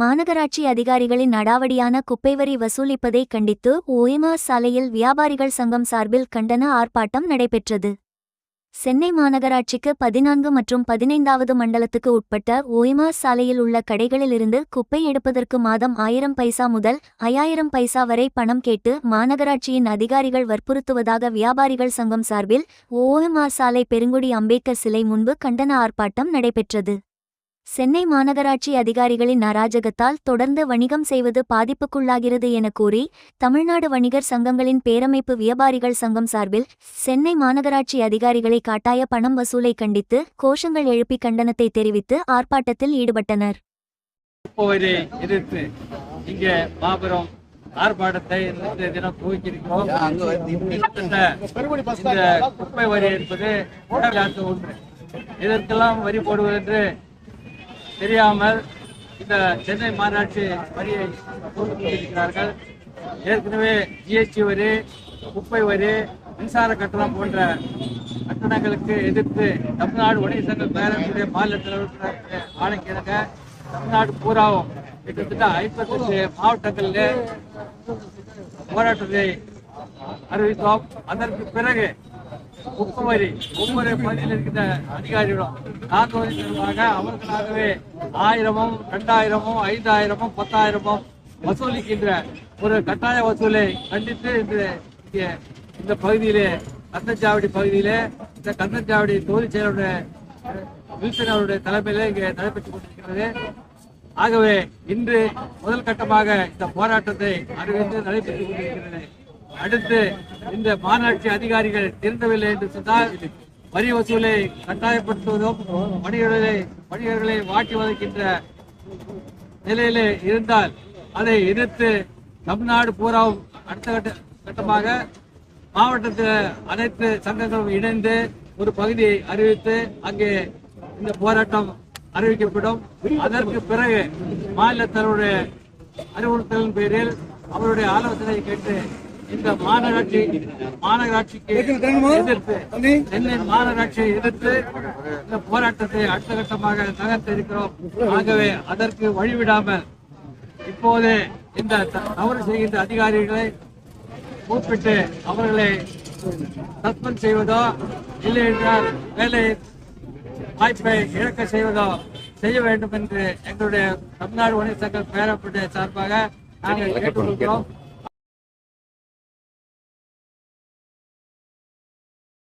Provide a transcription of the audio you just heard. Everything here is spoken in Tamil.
மாநகராட்சி அதிகாரிகளின் அடாவடியான குப்பைவரி வசூலிப்பதை கண்டித்து ஓஎம்ஆர் சாலையில் வியாபாரிகள் சங்கம் சார்பில் கண்டன ஆர்ப்பாட்டம் நடைபெற்றது. சென்னை மாநகராட்சிக்கு பதினான்கு மற்றும் பதினைந்தாவது மண்டலத்துக்கு உட்பட்ட ஓய்மா சாலையில் உள்ள கடைகளிலிருந்து குப்பை எடுப்பதற்கு மாதம் ஆயிரம் பைசா முதல் ஐயாயிரம் பைசா வரை பணம் கேட்டு மாநகராட்சியின் அதிகாரிகள் வற்புறுத்துவதாக வியாபாரிகள் சங்கம் சார்பில் ஓஎம்ஆர் சாலை பெருங்குடி அம்பேத்கர் சிலை முன்பு கண்டன ஆர்ப்பாட்டம் நடைபெற்றது. சென்னை மாநகராட்சி அதிகாரிகளின் அராஜகத்தால் தொடர்ந்து வணிகம் செய்வது பாதிப்புக்குள்ளாகிறது என கூறி தமிழ்நாடு வணிகர் சங்கங்களின் பேரமைப்பு வியாபாரிகள் சங்கம் சார்பில் சென்னை மாநகராட்சி அதிகாரிகளை காட்டாய பணம் வசூலை கண்டித்து கோஷங்கள் எழுப்பி கண்டனத்தை தெரிவித்து ஆர்ப்பாட்டத்தில் ஈடுபட்டனர். இங்கே மாபெரும் ஆர்ப்பாட்டத்தை இன்றைய தினம் துவக்கியிருக்கிறோம். இந்த குப்பை வரி என்பது ஒன்று. இதற்கெல்லாம் வரி போடுவது என்று தெரியாமல் இந்த சென்னை மாநகராட்சி வரியை கொண்டிருக்கிறார்கள் ஏற்கனவே ஜிஎஸ்டி வரி குப்பை வரி மின்சார கட்டணம் போன்ற கட்டணங்களுக்கு எதிர்த்து தமிழ்நாடு வணிக சங்க பேரவையுடைய மாநில தலைவர்களுடைய ஆணைக்கிணங்க தமிழ்நாடு பூராவும் கிட்டத்தட்ட ஐம்பத்தெட்டு மாவட்டங்களில் போராட்டத்தை அறிவித்தோம். அதற்கு பிறகு குப்பை வரி ஒவ்வொரு பகுதியில் இருக்கின்ற அதிகாரிகளும் நான்கு வரி அவர்களாகவே ஆயிரமும் ரெண்டாயிரமும் ஐந்தாயிரமும் பத்தாயிரமும் வசூலிக்கின்ற ஒரு கட்டாய வசூலை கண்டித்து இந்த இங்கே இந்த பகுதியிலே கந்தஞ்சாவடி பகுதியிலே இந்த கந்தஞ்சாவடி தொகுதி செயலருடைய வில்சன் அவருடைய தலைமையில இங்கே நடைபெற்றுக் கொண்டிருக்கிறது. ஆகவே இன்று முதல் கட்டமாக இந்த போராட்டத்தை அறிவித்து நடைபெற்றுக் கொண்டிருக்கிறது. அடுத்து இந்த மாநகராட்சி அதிகாரிகள் திருந்தவில்லை என்று சொன்னால் வரி வசூலை கட்டாயப்படுத்துவதும் வணிகர்களை வணிகர்களை வாட்டி வதைக்கின்ற நிலையிலே இருந்தால் அதை எதிர்த்து தமிழ்நாடு பூராவும் அடுத்த கட்ட கட்டமாக மாவட்டத்தில் அனைத்து சங்கங்களும் இணைந்து ஒரு பகுதியை அறிவித்து அங்கே இந்த போராட்டம் அறிவிக்கப்படும். அதற்கு பிறகு மாநில தலைவருடைய அறிவுறுத்தலின் பேரில் அவருடைய ஆலோசனை கேட்டு இந்த மாநகராட்சி மாநகராட்சிக்கு எதிர்த்து சென்னை மாநகராட்சியை எதிர்த்து இந்த போராட்டத்தை அடுத்த கட்டமாக நகர்த்த இருக்கிறோம். ஆகவே அதற்கு வழிவிடாமல் இப்போது இந்த தவறு செய்கின்ற அதிகாரிகளை கூப்பிட்டு அவர்களை சஸ்பெண்ட் செய்வதோ இல்லை என்றால் வேலை வாய்ப்பை இழக்க செய்வதோ செய்ய வேண்டும் என்று எங்களுடைய தமிழ்நாடு வணிக சங்க பேரப்படைய சார்பாக நாங்கள் கேட்டுக்கொள்கிறோம்.